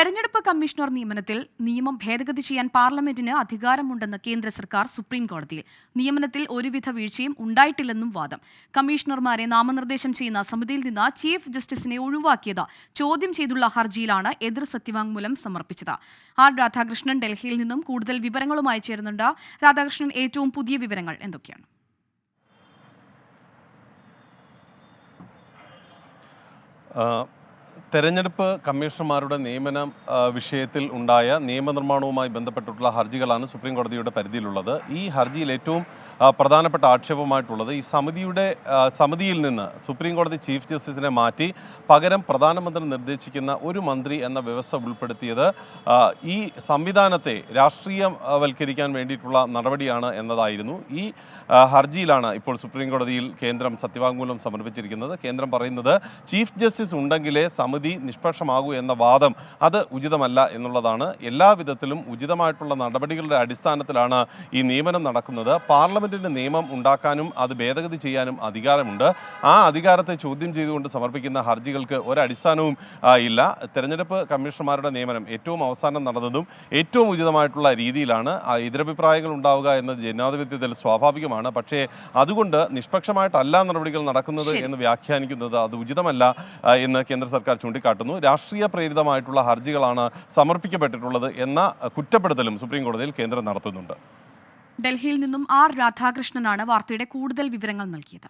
തെരഞ്ഞെടുപ്പ് കമ്മീഷണർ നിയമനത്തിൽ നിയമം ഭേദഗതി ചെയ്യാൻ പാർലമെന്റിന് അധികാരമുണ്ടെന്ന് കേന്ദ്ര സർക്കാർ സുപ്രീം കോടതിയിൽ. നിയമനത്തിൽ ഒരുവിധ വീഴ്ചയും ഉണ്ടായിട്ടില്ലെന്നും വാദം. കമ്മീഷണർമാരെ നാമനിർദ്ദേശം ചെയ്യുന്ന സമിതിയിൽ നിന്ന് ചീഫ് ജസ്റ്റിസിനെ ഒഴിവാക്കിയത് ചോദ്യം ചെയ്തുള്ള ഹർജിയിലാണ് എതിർ സത്യവാങ്മൂലം സമർപ്പിച്ചത്. ആർ. രാധാകൃഷ്ണൻ ഡൽഹിയിൽ നിന്നും കൂടുതൽ വിവരങ്ങളുമായി ചേരുന്നുണ്ട്. രാധാകൃഷ്ണൻ ഏറ്റവും പുതിയ വിവരങ്ങൾ എന്തൊക്കെയാണ്? ആ, തെരഞ്ഞെടുപ്പ് കമ്മീഷണർമാരുടെ നിയമനം വിഷയത്തിൽ ഉണ്ടായ നിയമനിർമ്മാണവുമായി ബന്ധപ്പെട്ടിട്ടുള്ള ഹർജികളാണ് സുപ്രീം കോടതിയുടെ പരിധിയിലുള്ളത്. ഈ ഹർജിയിൽ ഏറ്റവും പ്രധാനപ്പെട്ട ആക്ഷേപമായിട്ടുള്ളത് ഈ സമിതിയുടെ സമിതിയിൽ നിന്ന് സുപ്രീം കോടതി ചീഫ് ജസ്റ്റിസിനെ മാറ്റി പകരം പ്രധാനമന്ത്രി നിർദ്ദേശിക്കുന്ന ഒരു മന്ത്രി എന്ന വ്യവസ്ഥ ഉൾപ്പെടുത്തിയത് ഈ സംവിധാനത്തെ രാഷ്ട്രീയവൽക്കരിക്കാൻ വേണ്ടിയിട്ടുള്ള നടപടിയാണ് എന്നതായിരുന്നു. ഈ ഹർജിയിലാണ് ഇപ്പോൾ സുപ്രീം കോടതിയിൽ കേന്ദ്രം സത്യവാങ്മൂലം സമർപ്പിച്ചിരിക്കുന്നത്. കേന്ദ്രം പറയുന്നത് ചീഫ് ജസ്റ്റിസ് ഉണ്ടെങ്കിലേ സമിതി നിഷ്പക്ഷമാകൂ എന്ന വാദം അത് ഉചിതമല്ല എന്നുള്ളതാണ്. എല്ലാവിധത്തിലും ഉചിതമായിട്ടുള്ള നടപടികളുടെ അടിസ്ഥാനത്തിലാണ് ഈ നിയമനം നടക്കുന്നത്. പാർലമെന്റിന് നിയമം ഉണ്ടാക്കാനും അത് ഭേദഗതി ചെയ്യാനും അധികാരമുണ്ട്. ആ അധികാരത്തെ ചോദ്യം ചെയ്തുകൊണ്ട് സമർപ്പിക്കുന്ന ഹർജികൾക്ക് ഒരടിസ്ഥാനവും ഇല്ല. തെരഞ്ഞെടുപ്പ് കമ്മീഷണർമാരുടെ നിയമനം ഏറ്റവും അവസാനം നടന്നതും ഏറ്റവും ഉചിതമായിട്ടുള്ള രീതിയിലാണ്. എതിരഭിപ്രായങ്ങൾ ഉണ്ടാവുക എന്നത് ജനാധിപത്യത്തിൽ സ്വാഭാവികമാണ്. പക്ഷേ അതുകൊണ്ട് നിഷ്പക്ഷമായിട്ടല്ല നടപടികൾ നടക്കുന്നത് എന്ന് വ്യാഖ്യാനിക്കുന്നത് അത് ഉചിതമല്ല എന്ന് കേന്ദ്ര സർക്കാർ ചൂണ്ടിക്കാട്ടുന്നു. രാഷ്ട്രീയ പ്രേരിതമായിട്ടുള്ള ഹർജികളാണ് സമർപ്പിക്കപ്പെട്ടിട്ടുള്ളത് എന്ന കുറ്റപ്പെടുത്തലും സുപ്രീം കോടതിയിൽ കേന്ദ്രം നടത്തുന്നുണ്ട്. ഡൽഹിയിൽ നിന്നും ആർ രാധാകൃഷ്ണനാണ് വാർത്തയുടെ കൂടുതൽ വിവരങ്ങൾ നൽകിയത്.